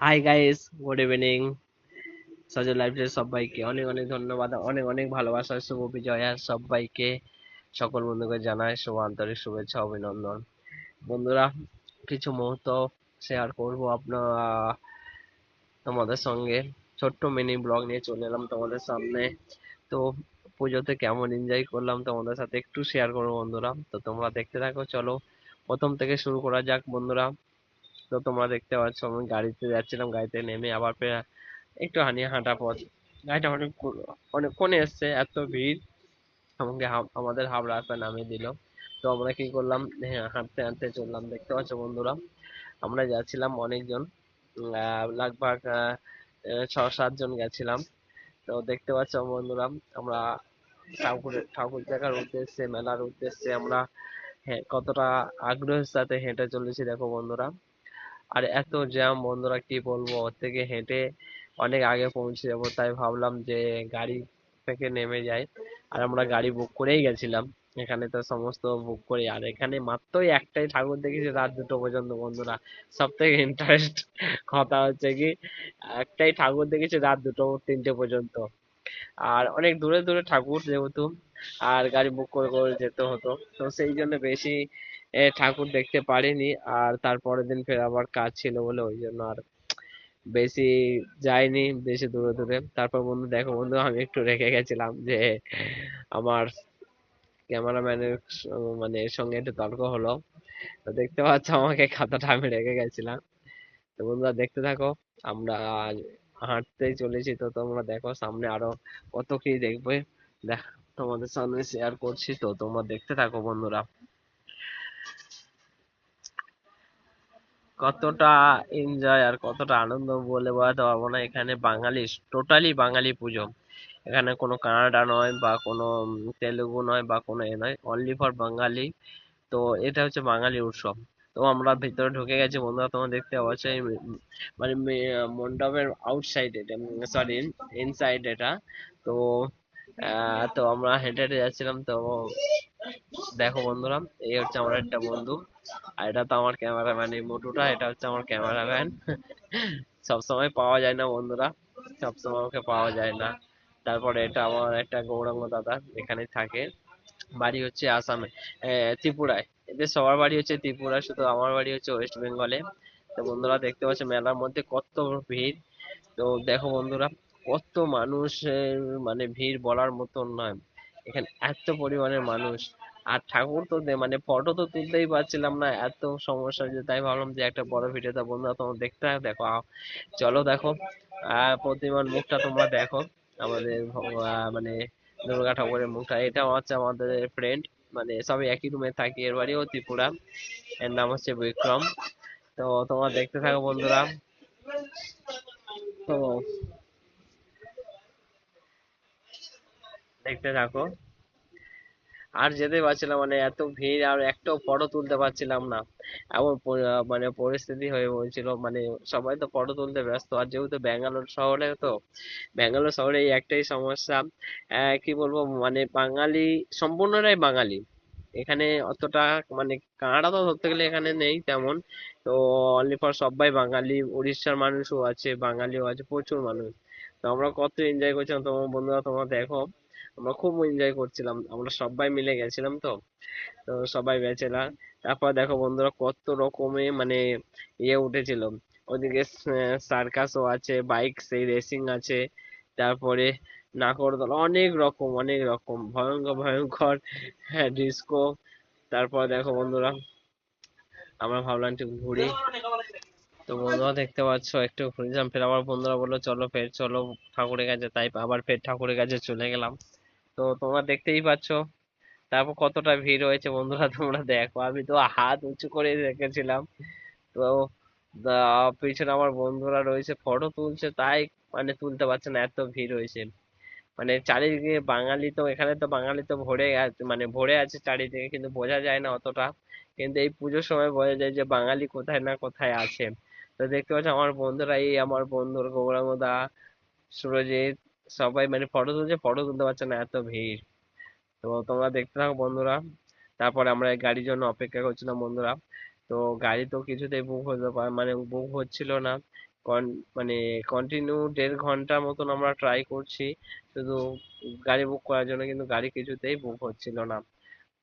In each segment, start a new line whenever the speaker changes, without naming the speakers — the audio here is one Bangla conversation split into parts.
Hi guys good evening Sajal লাইফের সবাইকে অনেক অনেক ধন্যবাদ, অনেক অনেক ভালোবাসা, শুভ বিজয়া সবাইকে সকল বন্ধুকে জানাই শুভ আন্তরিক শুভেচ্ছা, অভিনন্দন। বন্ধুরা, কিছু মুহূর্ত শেয়ার করব আপনার তোমাদের সঙ্গে। ছোট্ট মিনি ব্লগ নিয়ে চলে এলাম তোমাদের সামনে। তো পুজোতে কেমন এনজয় করলাম তোমাদের সাথে একটু শেয়ার করব বন্ধুরা। তো তোমরা দেখতে থাকো, চলো প্রথম থেকে শুরু করা যাক বন্ধুরা। তো তোমরা দেখতে পাচ্ছ আমি গাড়িতে যাচ্ছিলাম গাড়িতে নেমে আবার একটু হানি হাঁটা পথ। গাড়িটা অনেক অনেকক্ষণে এসছে এত ভিড়। আমাকে আমাদের হাবড়া রাস্তায় নামিয়ে দিল। তো আমরা কি করলাম হ্যাঁ, হাঁটতে হাঁটতে চললাম। দেখতে পাচ্ছ বন্ধুরা আমরা যাচ্ছিলাম অনেকজন লাগভাগ ছ সাতজন গেছিলাম। তো দেখতে পাচ্ছ বন্ধুরা আমরা ঠাকুরের ঠাকুর দেখার উদ্দেশ্যে মেলার উদ্দেশ্যে আমরা হ্যাঁ, কতটা আগ্রহের সাথে হেঁটে চলেছি। দেখো বন্ধুরা আর এত জ্যাম, বন্ধুরা কি বলব? ওর থেকে হেঁটে অনেক আগে পৌঁছে যাব, তাই ভাবলাম যে গাড়ি থেকে নেমে যাই। আর আমরা গাড়ি বুক করেই গেছিলাম। এখানে তো সমস্ত বুক করে। আর এখানে মাত্রই একটাই ঠাকুর দেখেছি রাত দুটো পর্যন্ত, বন্ধুরা। সব থেকে ইন্টারেস্ট কথা হচ্ছে কি, একটাই ঠাকুর দেখেছি রাত দুটো, তিনটে পর্যন্ত। আর অনেক দূরে দূরে ঠাকুর যেহেতু, আর গাড়ি বুক করে করে যেতে হতো। তো সেই জন্য বেশি ঠাকুর দেখতে পারিনি, আর তারপরের দিন ফের আবার কাজ ছিল বলে ওই জন্য আর বেশি যাইনি, বেশি দূরে দূরে। তারপর বন্ধু, দেখো বন্ধু, আমি একটু রেখে গেছিলাম যে আমার ক্যামেরাম্যানের মানে সঙ্গে একটু তর্ক হলো। তো দেখতে পাচ্ছ আমাকে খাতাটা আমি রেখে গেছিলাম। তো বন্ধুরা, দেখতে থাকো, আমরা আজ হাঁটতেই চলেছি। তো তোমরা দেখো, সামনে আরও কত কি দেখবে। দেখ, তোমাদের সামনে শেয়ার করছি। তো তোমরা দেখতে থাকো বন্ধুরা। কতটা এনজয় আর কতটা আনন্দ বলে বোঝাতে পারব না। এখানে বাঙালি টোটালি বাঙালি পুজো। এখানে কোনো কানাডা নয় বা কোনো তেলেগু নয় বা কোনো এ নয় অনলি ফর বাঙালি। তো এটা হচ্ছে বাঙালি উৎসব। তো আমরা ভিতরে ঢুকে গেছি বন্ধুরা, তোমরা দেখতে পাচ্ছ মানে মণ্ডপের আউটসাইড এটা সরি ইনসাইড এটা। তো তো আমরা হেঁটে হেঁটে যাচ্ছিলাম। তো দেখো বন্ধুরা, এই হচ্ছে আমার একটা বন্ধু। এটা তো আমার ক্যামেরাম্যান, এই মোটুটা, এটা হচ্ছে আমার ক্যামেরাম্যান। সবসময় পাওয়া যায় না বন্ধুরা সবসময় ওকে পাওয়া যায় না। তারপরে এটা আমার একটা গৌরাঙ্গ দাদা এখানে থাকে। বাড়ি হচ্ছে আসামে ত্রিপুরায়। এদের সবার বাড়ি হচ্ছে ত্রিপুরা, শুধু আমার বাড়ি হচ্ছে ওয়েস্ট বেঙ্গলে। তো বন্ধুরা, দেখতে পাচ্ছ মেলার মধ্যে কত ভিড়। তো দেখো বন্ধুরা, কত মানুষের মানে ভিড় বলার মতন নয়। এখানে এত পরিমাণের মানুষ। আর ঠাকুর তো মানে ফটো তো তুলতেই পারছিলাম না, এত সমস্যা যে তাই ভাবলাম যে একটা বড় ভিডিওতে বন্ধুরা তোমরা দেখতে দেখো চলো দেখো। আহ প্রতিমার মুখটা তোমরা দেখো। আমাদের মানে দুর্গা ঠাকুরের মুখটা। এটা হচ্ছে আমাদের ফ্রেন্ড মানে সবাই একই রুমে থাকি, এর বাড়িও ত্রিপুরা। এর নাম হচ্ছে বিক্রম। তো তোমরা দেখতে থাকো বন্ধুরা। তো দেখতে থাকো। আর যেতে পারছিলাম মানে এত ভিড় আর একটাও ফটো তুলতে পারছিলাম না। এমন মানে পরিস্থিতি হয়ে বলছিল মানে সবাই তো ফটো তুলতে ব্যস্ত। আর যেহেতু ব্যাঙ্গালোর শহরে তো, ব্যাঙ্গালোর শহরে এই একটাই সমস্যা। কি বলব মানে বাঙালি, সম্পূর্ণরাই বাঙালি। এখানে অতটা মানে কানাডা তো ধরতে গেলে এখানে নেই তেমন। তো অনলি ফর সবাই বাঙালি উড়িষ্যার মানুষও আছে, বাঙালিও আছে, প্রচুর মানুষ। তো আমরা কত এনজয় করছিলাম তোমার বন্ধুরা, তোমরা দেখো। আমরা খুব এনজয় করছিলাম। আমরা সবাই মিলে গেছিলাম তো। তো সবাই গেছিলাম তারপর দেখো বন্ধুরা কত রকমের মানে ইয়ে উঠেছিল। ওদিকে সার্কাসও আছে বাইক সেই রেসিং আছে। তারপরে নাগরদোলা, অনেক রকম অনেক রকম। ভয়ঙ্কর ভয়ঙ্কর হ্যাঁ ডিস্কো তারপর দেখো বন্ধুরা, আমরা ভাবলাম একটু ঘুরি। তো বন্ধুরা দেখতে পাচ্ছ, একটু ঘুরেছিলাম ফের আবার বন্ধুরা বলল, চলো ফের, চলো ঠাকুরের কাছে। তাই আবার ফের ঠাকুরের কাছে চলে গেলাম। তো তোমরা দেখতেই পাচ্ছ। তারপর কতটা ভিড় হয়েছে বন্ধুরা, তোমরা দেখো। আমি তো হাত উঁচু করে রেখেছিলাম তো পিছনে আমার বন্ধুরা রয়েছে ফটো তুলছে, তাই মানে তুলতে পারছে না, এত ভিড় হয়েছে। মানে চারিদিকে বাঙালি তো, এখানে তো বাঙালি তো ভরে আছে মানে ভরে আছে চারিদিকে, কিন্তু বোঝা যায় না অতটা। কিন্তু এই পুজোর সময় বোঝা যায় যে বাঙালি কোথায় না কোথায় আছে। তো দেখতে পাচ্ছ, আমার বন্ধুরা, এই আমার বন্ধুর গৌরাঙ্গ দা সুরজিৎ সবাই মানে ফটো তুলছে ফটো তুলতে পারছে না, এত ভিড়। তো তোমরা দেখতে থাকো বন্ধুরা। তারপরে আমরা গাড়ির জন্য অপেক্ষা করছিলাম বন্ধুরা। তো গাড়ি তো কিছুতেই বুক হতে পারে মানে বুক হচ্ছিল না। মানে কন্টিনিউ দেড় ঘণ্টা মতন আমরা ট্রাই করছি। শুধু গাড়ি বুক করার জন্য, কিন্তু গাড়ি কিছুতেই বুক হচ্ছিল না।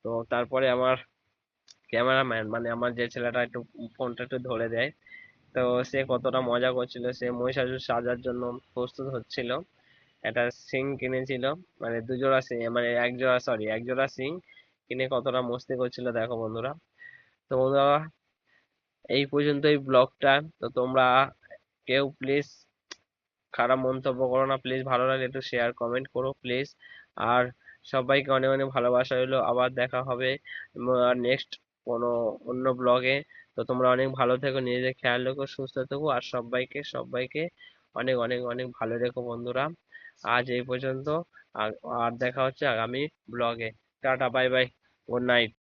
তো তারপরে আমার ক্যামেরাম্যান মানে আমার যে ছেলেটা একটু ফোনটা একটু ধরে দেয়, তো সে কতটা মজা করছিল, সে মহিষাসুর সাজার জন্য প্রস্তুত হচ্ছিল। একটা সিং কিনেছিল। মানে দুজোড়া সিং মানে এক জোড়া সরি এক জোড়া সিং কিনে কতটা মস্তি করছিল দেখো বন্ধুরা। তো বন্ধুরা, এই পর্যন্তই ব্লগটা। তো তোমরা কেউ প্লিজ খারাপ মন্তব্য করো না প্লিজ ভালো লাগলে একটু শেয়ার কমেন্ট করো প্লিজ আর সবাইকে অনেক অনেক ভালোবাসা রইল। আবার দেখা হবে নেক্সট কোনো অন্য ব্লগে তো তোমরা অনেক ভালো থেকো, নিজেদের খেয়াল রেখো, সুস্থ থেকো। আর সবাইকে সবাইকে অনেক অনেক অনেক ভালো রেখো বন্ধুরা। আজ এই পর্যন্ত। আর দেখা হচ্ছে আগামী ব্লগে tata bye bye good night